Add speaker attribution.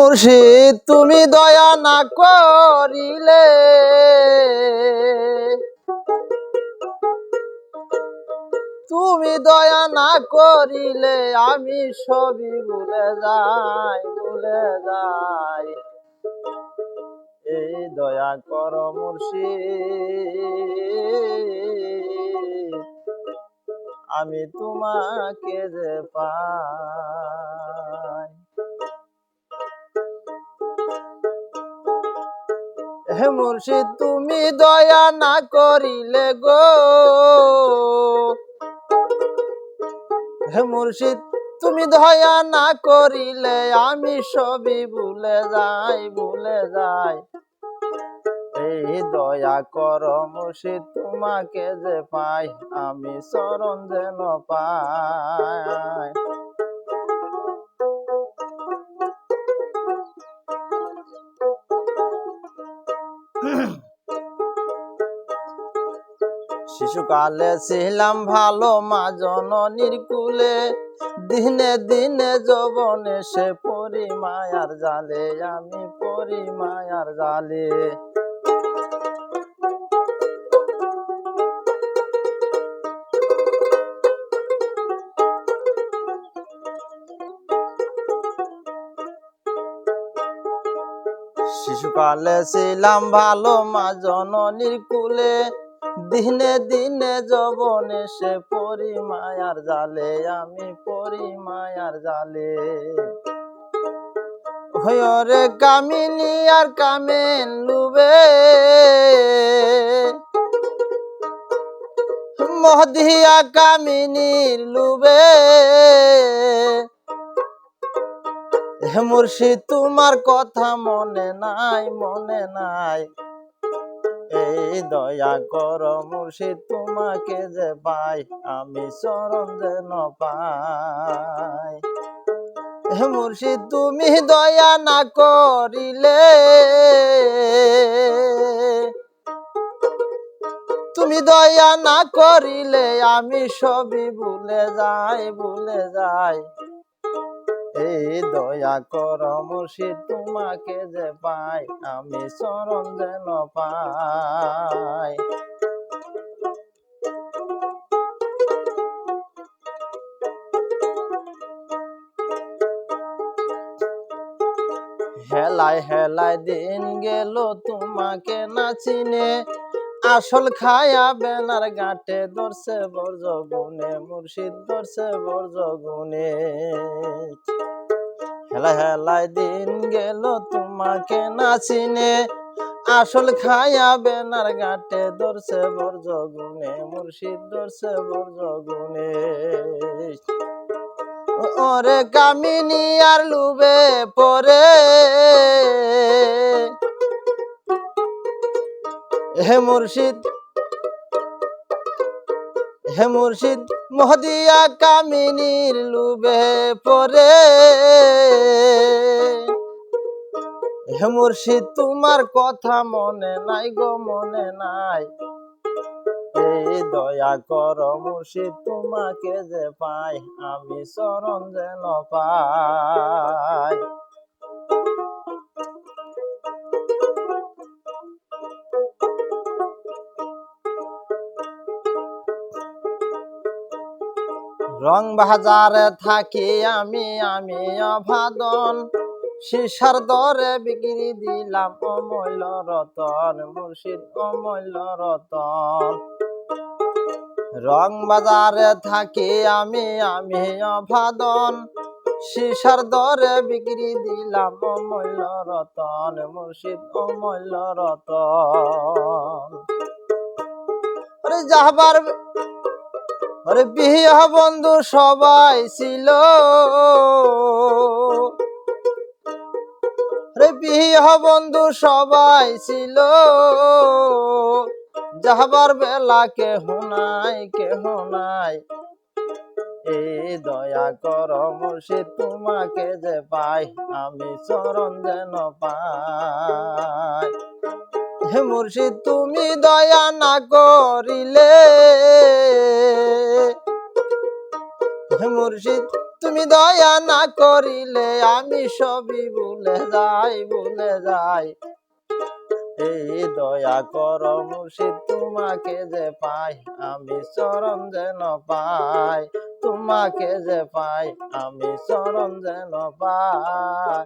Speaker 1: মুর্শিদ, তুমি দয়া না করিলে। তুমি দয়া না করিলে, আমি সবই ভুলে যাই ভুলে যাই। এই দয়া কর মুর্শিদ, আমি তোমাকে যে পাই। হে মুর্শিদ, তুমি দয়া না করিলে গো। হে মুর্শিদ, তুমি দয়া না করিলে, আমি সবই ভুলে যাই ভুলে যাই। এই দয়া কর মুর্শিদ, তোমাকে যে পাই, আমি চরণ যেন পাই। শিশুকালে ছিলাম ভালো মা জননীর কুলে। দিনে দিনে জবনে সে পরি মায়ার জালে, আমি পরি মায়ার জালে। শিশুকালে ছিলাম ভালো মা জননীর কুলে। দিনে দিনে যবনে সে পরি মায়ার জালে, আমি পরি মায়ার জালে। হয়রে কামিনী আর কামেন লুবে। মহদিয়া কামিনীর লুবে। হে তোমার কথা মনে নাই মনে নাই। এই দয়া কর মুর্শিদ, তোমাকে যে পাই, আমি চরণ যেন পাই। মুর্শিদ, তুমি দয়া না করিলে। তুমি দয়া না করিলে, আমি সবই ভুলে যাই ভুলে যাই। দয়া কর মুর্শিদ, তোমাকে যে পাই, আমি চরণ যেন পাই। হেলায় হেলায় দিন গেল তোমাকে নাচিনে আসল খায়া বেনার গাঁটে ধরছে বর্জ গুনে মুর্শিদ ধরছে বর্জ গুনে হেলা হেলায় দিন গেল তোমাকে নাচিনে আসল খায়া বেনার গাটে ধরছে বর্জ গুনে মুর্শিদ ধরছে বর্জ গুনে ওরে কামিনী আর লুবে পরে। হে মুর্শিদ হে মুর্শিদ, মহদিয়া কামিনীর লুবে পরে হে মুর্শিদ, তোমার কথা মনে নাই গো, মনে নাই। দয়া কর মুর্শিদ, তোমাকে যে পাই, আমি চরণ যেন পাই। রং বাজারে থাকি আমি আমি অভাদন। শিশার দরে বিক্রি দিলাম অমূল্য রতন, মুর্শিদ অমূল্য রতন। রং বাজারে থাকি আমি আমি অভাদন। শিশার দরে বিক্রি দিলাম অমূল্য রতন, মুর্শিদ অমূল্য রতন। যাহবার আরে বিয়া বন্ধু সবাই ছিল। আরে বিয়া বন্ধু সবাই ছিল। যাহবার বেলা কেহ নাই কেহ নাই। এই দয়া কর মুর্শিদ, তোমাকে যে পাই, আমি চরণ যেন পাই। হে মুর্শিদ, তুমি দয়া না করিলে। হে মুর্শিদ, তুমি দয়া না করিলে, আমি সবই ভুলে যাই ভুলে যাই। এই দয়া কর মুর্শিদ, তোমাকে যে পাই, আমি চরণ যেন পাই। তোমাকে যে পাই, আমি চরণ যেন পাই।